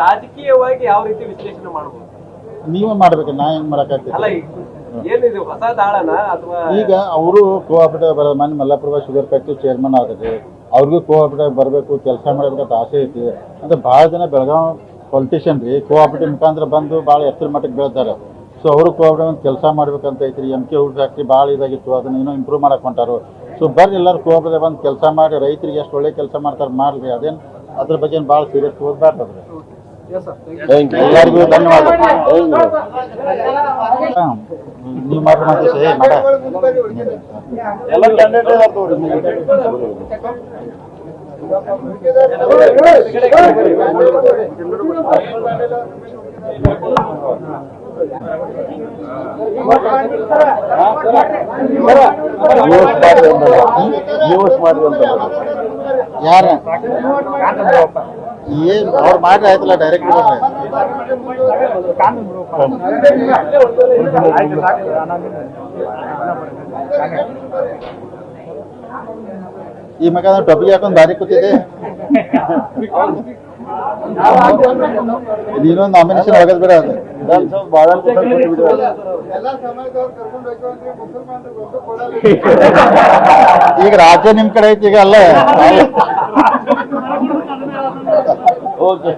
ರಾಜಕೀಯವಾಗಿ ಯಾವ ರೀತಿ ವಿಶ್ಲೇಷಣೆ ಮಾಡಬಹುದು ನೀವೇ ಮಾಡ್ಬೇಕು ನಾ ಹೆಂಗ್ ಮಾಡಕ್ಕಾಗ್ತದೆ ಈಗ ಏನಿದೆ ಹೊಸ ದಾಳನ ಅಥವಾ ಈಗ ಅವರು ಕೋಆಪರೇಟಿವ್ ಬರೋದು ಮನೆ ಮಲ್ಲಾಪುರ ಶುಗರ್ ಫ್ಯಾಕ್ಟ್ರಿ ಚೇರ್ಮನ್ ಆಗತ್ತೆ. ಅವ್ರಿಗೂ ಕೋಆಪರೇಟಿವ್ ಬರಬೇಕು ಕೆಲಸ ಮಾಡಬೇಕಂತ ಆಸೆ ಐತಿ. ಅಂದ್ರೆ ಭಾಳ ಜನ ಬೆಳಗಾವ್ ಪೊಲಿಟಿಷಿಯನ್ ರೀ ಕೋಆಪರೇಟಿವ್ ಮುಖಾಂತರ ಬಂದು ಭಾಳ ಎತ್ತರ ಮಟ್ಟಕ್ಕೆ ಬೆಳೆದಾರೆ ಸೊ ಅವರು ಕೋಆಪರೇಟಿವ್ ಕೆಲಸ ಮಾಡ್ಬೇಕಂತ ಐತ್ರಿ ಎಂ ಕೆ ಊರ್ ಫ್ಯಾಕ್ಟ್ರಿ ಭಾಳ ಇದಾಗಿತ್ತು ಅದನ್ನ ಇನ್ನೂ ಇಂಪ್ರೂವ್ ಮಾಡಕ್ ಹೊಂಟಾರು. ಸೊ ಬರ್ರಿ ಎಲ್ಲರೂ ಕೋಆಪರೇಟಿವ್ ಬಂದು ಕೆಲಸ ಮಾಡಿ ರೈತರಿಗೆ ಎಷ್ಟು ಒಳ್ಳೆ ಕೆಲಸ ಮಾಡ್ತಾರೆ ಮಾಡ್ರಿ. ಅದೇನು ಅದ್ರ ಬಗ್ಗೆ ಏನು ಭಾಳ ಸೀರಿಯಸ್ ಓದ್ಬಾರ್ದು ಎಲ್ಲರಿಗೂ ಧನ್ಯವಾದ ಹಾ, ನೀವು ಮಾತ್ರ ಮಾತ್ರ ಸಹಿ ಮಾಡ ಎಲ್ಲ ಕ್ಯಾಂಡಿಡೇಟ್ ನ್ಯೂಸ್ ಮಾಡಿ ನ್ಯೂಸ್ ಮಾಡಿ ಅಂತ ಯಾರ? ಏನ್, ಅವ್ರು ಮಾಡ್ರಿ ಆಯ್ತಲ್ಲ ಡೈರೆಕ್ಟ್ ಈ ಮಗ ಟೊಪಿಗೆ ಹಾಕೊಂಡು ಬಾರಿ ಕೂತಿದೆ ನೀನೊಂದು ನಾಮಿನೇಷನ್ ಆಗದ್ ಬೇಡ ಅದು ಭಾಳ ಈಗ ರಾಜ್ಯ ನಿಮ್ ಕಡೆ ಐತಿ ಈಗ ಅಲ್ಲ. ಓಕೆ